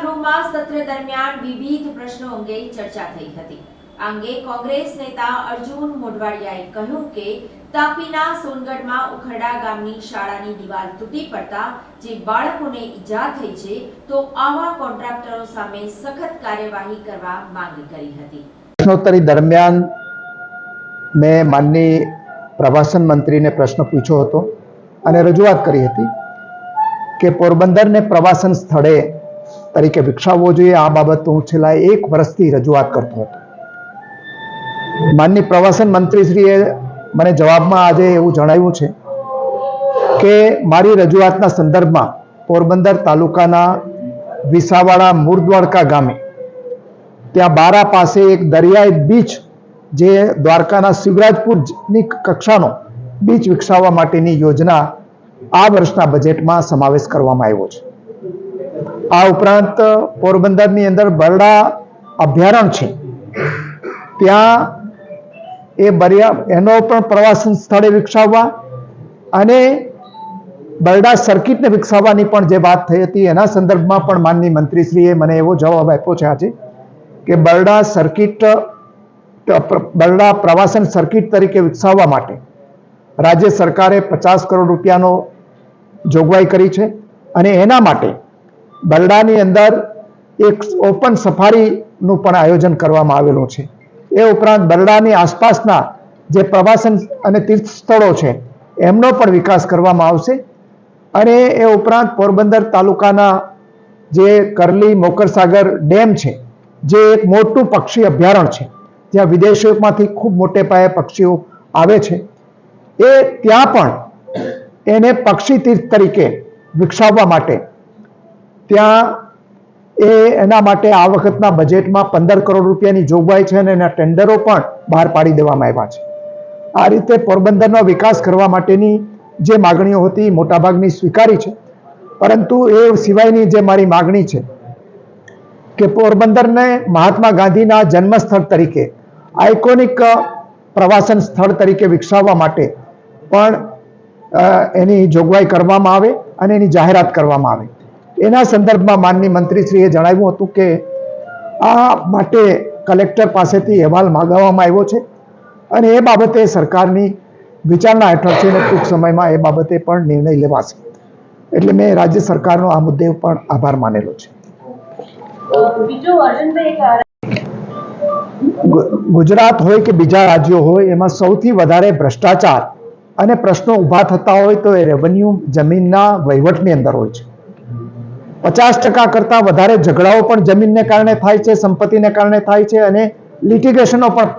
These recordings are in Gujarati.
ગૃહમાં સત્ર દરમિયાન વિવિધ પ્રશ્નો અંગે ચર્ચા થઈ હતી. અંગે કોંગ્રેસ નેતા અર્જુન મોઢવાડિયાએ કહ્યું કે, તાપીના સોનગઢમાં ઉખરડા ગામની શાળાની દિવાલ તૂટી પડતા જે બાળકોને ઈજા થઈ છે, તો આવા કોન્ટ્રાક્ટરો સામે સખત કાર્યવાહી કરવા માંગ કરી હતી. પ્રશ્નોત્તરી દરમિયાન મેં માનની પ્રવાસન મંત્રીને પ્રશ્ન પૂછ્યો હતો અને રજૂઆત કરી હતી કે પોરબંદરને પ્રવાસન સ્થળે તરીકે વિકસાવવો જોઈએ. આ બાબત હું છેલ્લા એક વર્ષથી રજૂઆત કરતો હતો. માનની પ્રવાસન મંત્રીશ્રીએ મને જવાબમાં આજે એવું જણાવ્યું છે કે મારી રજૂઆતના સંદર્ભમાં પોરબંદર તાલુકાના વિસાવાડા મૂળ ગામે ત્યાં બારા પાસે એક દરિયાઈ બીચ જે દ્વારકાના શિવરાજપુરની કક્ષાનો બીચ વિકસાવવા માટેની યોજના આ વર્ષના બજેટમાં સમાવેશ કરવામાં આવ્યો છે. આ ઉપરાંત પોરબંદરની અંદર બરડા અભયારણ્ય છે. ત્યાં એ બરિયા, એનો પણ પ્રવાસન સ્થળે વિકસાવવા અને બરડા સર્કિટને વિકસાવવાની પણ જે વાત થઈ હતી, એના સંદર્ભમાં પણ માનની મંત્રીશ્રીએ મને એવો જવાબ આપ્યો છે આજે કે બરડા સર્કિટ, બરડા પ્રવાસન સર્કિટ તરીકે વિકસાવવા માટે રાજ્ય સરકારે પચાસ કરોડ રૂપિયાનો જોગવાઈ કરી છે અને એના માટે બરડાની અંદર એક ઓપન સફારીનું પણ આયોજન કરવામાં આવેલું છે. એ ઉપરાંત બરડાની આસપાસના જે પ્રવાસન અને તીર્થ સ્થળો છે, એમનો પણ વિકાસ કરવામાં આવશે. અને એ ઉપરાંત પોરબંદર તાલુકાના જે કરલી મોકરસાગર ડેમ છે, જે એક મોટું પક્ષી અભયારણ્ય છે. જ્યાં વિદેશોમાંથી ખૂબ મોટે પાયે પક્ષીઓ આવે છે. એ ત્યાં પણ એને પક્ષી તીર્થ તરીકે વિકસાવવા માટે ત્યાં એ એના માટે આ વખતના બજેટમાં પંદર કરોડ રૂપિયાની જોગવાઈ છે અને એના ટેન્ડરો પણ બહાર પાડી દેવામાં આવ્યા છે. આ રીતે પોરબંદરનો વિકાસ કરવા માટેની જે માગણીઓ હતી મોટાભાગની સ્વીકારી છે. પરંતુ એ સિવાયની જે મારી માગણી છે કે પોરબંદરને મહાત્મા ગાંધીના જન્મસ્થળ તરીકે આઇકોનિક પ્રવાસન સ્થળ તરીકે વિકસાવવા માટે પણ એની જોગવાઈ કરવામાં આવે અને એની જાહેરાત કરવામાં આવે. એના સંદર્ભમાં માનની મંત્રીશ્રીએ જણાવ્યું હતું કે આ માટે કલેક્ટર પાસેથી અહેવાલ માગવામાં આવ્યો છે અને એ બાબતે સરકારની વિચારણા હેઠળ છે અને ટૂંક સમયમાં એ બાબતે પણ નિર્ણય લેવાશે. એટલે મેં રાજ્ય સરકારનો આ મુદ્દે પણ આભાર માનેલો છે. ગુજરાત હોય કે બીજા રાજ્યો હોય એમાં સૌથી વધારે ભ્રષ્ટાચાર અને પ્રશ્નો ઊભા થતા હોય તો એ રેવન્યુ જમીનના વહીવટની અંદર હોય છે. પચાસ ટકા કરતાં વધારે ઝઘડાઓ પણ જમીનને કારણે થાય છે, સંપત્તિને કારણે થાય છે અને લિટિગેશનો પણ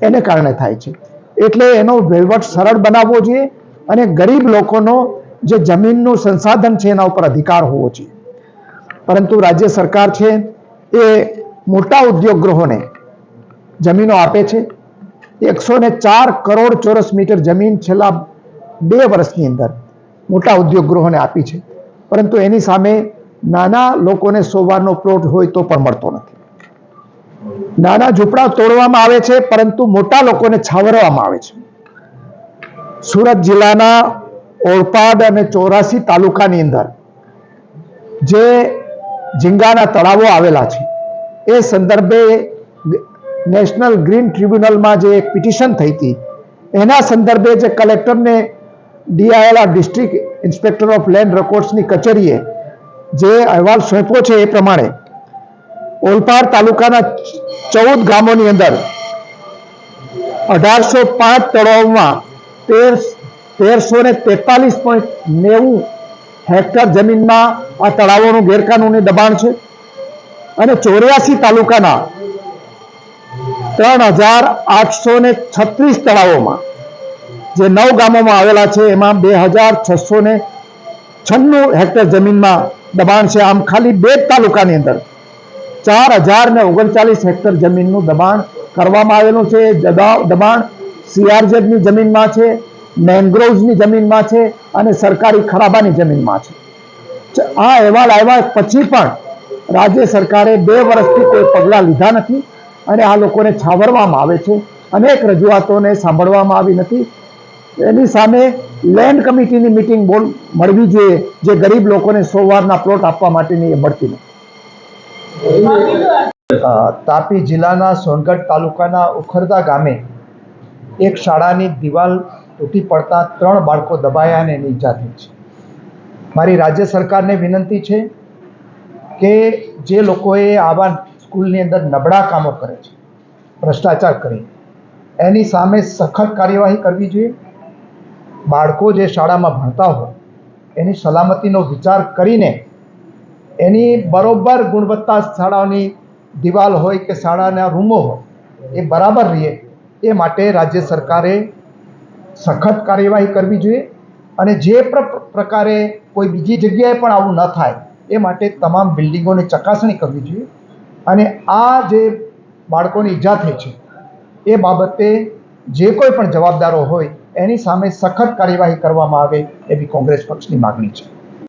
એને કારણે થાય છે. એટલે એનો વહીવટ સરળ બનાવવો જોઈએ અને ગરીબ લોકોનો જે જમીનનું સંસાધન છે એના ઉપર અધિકાર હોવો જોઈએ. પરંતુ રાજ્ય સરકાર છે એ મોટા ઉદ્યોગ ગૃહોને જમીનો આપે છે. એકસો ને ચાર કરોડ ચોરસ મીટર જમીન છેલ્લા બે વર્ષની અંદર મોટા ઉદ્યોગ ગૃહોને આપી છે. પરંતુ એની સામે નાના લોકોને સોવારનો પ્લોટ હોય તો પણ મળતો નથી. નાના ઝૂંપડા તોડવામાં આવે છે, પરંતુ મોટા લોકોને છાવરવામાં આવે છે. સુરત જિલ્લાના ઓળપાડ અને ચોરાસી તાલુકાની અંદર જે ઝીંગાના તળાવો આવેલા છે, એ સંદર્ભે નેશનલ ગ્રીન ટ્રિબ્યુનલમાં જે એક પિટિશન થઈ હતી, એના સંદર્ભે જે કલેક્ટરને DILR district inspector of land રેકોર્ડ્સની કચેરીએ જે અહેવાલ સોંપ્યો છે એ પ્રમાણે, ઓલપાડ તાલુકાના ચૌદ ગામોની અંદર અઢારસો પાંચ તળાવમાં તેર તેરસો ને તેતાલીસ પોઈન્ટ નેવું હેક્ટર જમીનમાં આ તળાવોનું ગેરકાનૂની દબાણ છે અને ચોર્યાસી તાલુકાના ત્રણ હજાર આઠસો ને છત્રીસ તળાવોમાં, જે નવ ગામોમાં આવેલા છે, એમાં બે હજાર છસો ને છન્નું હેક્ટર જમીનમાં દબાણ છે આમ ખાલી બે તાલુકાની અંદર. ચાર હજાર ને ઓગણચાલીસ હેક્ટર જમીનનું દબાણ કરવામાં આવેલું છે. દબાણ સીઆરઝેડની જમીનમાં છે, મેંગ્રોવ્સની જમીનમાં છે અને સરકારી ખરાબાની જમીનમાં છે. આ અહેવાલ આવ્યા પછી પણ રાજ્ય સરકારે બે વર્ષથી કોઈ પગલાં લીધા નથી અને આ લોકોને છાવરવામાં આવે છે. અનેક રજૂઆતોને સાંભળવામાં આવી નથી. એની સામે લેન્ડ કમિટીની મિટિંગ બોલ, મળવી જોઈએ, જે ગરીબ લોકોને સો વારના પ્લોટ આપવા માટેની એ મળતી નથી. તાપી જિલ્લાના સોનગઢ તાલુકાના ઉખરદા ગામે એક શાળાની દિવાલ તૂટી પડતા ત્રણ બાળકો દબાયા અને ઈજા થઈ છે. મારી રાજ્ય સરકારને વિનંતી છે કે જે લોકોએ આવા સ્કૂલની અંદર નબળા કામો કરે છે, ભ્રષ્ટાચાર કરી એની સામે સખત કાર્યવાહી કરવી જોઈએ. બાળકો જે શાળામાં ભણતા હોય, એની સલામતીનો વિચાર કરીને એની બરોબર ગુણવત્તા શાળાની દિવાલ હોય કે શાળાના રૂમો હોય, એ બરાબર રહે, એ માટે રાજ્ય સરકારે સખત કાર્યવાહી કરવી જોઈએ અને જે પ્ર- પ્રકારે કોઈ બીજી જગ્યાએ પણ આવું ન થાય, એ માટે તમામ બિલ્ડિંગોની ચકાસણી કરવી જોઈએ અને આ જે બાળકોની ઈજા થઈ છે, એ બાબતે જે કોઈ પણ જવાબદારો હોય એની સામે સખત કાર્યવાહી કરવામાં આવે એવી કોંગ્રેસ પક્ષની માગણી છે.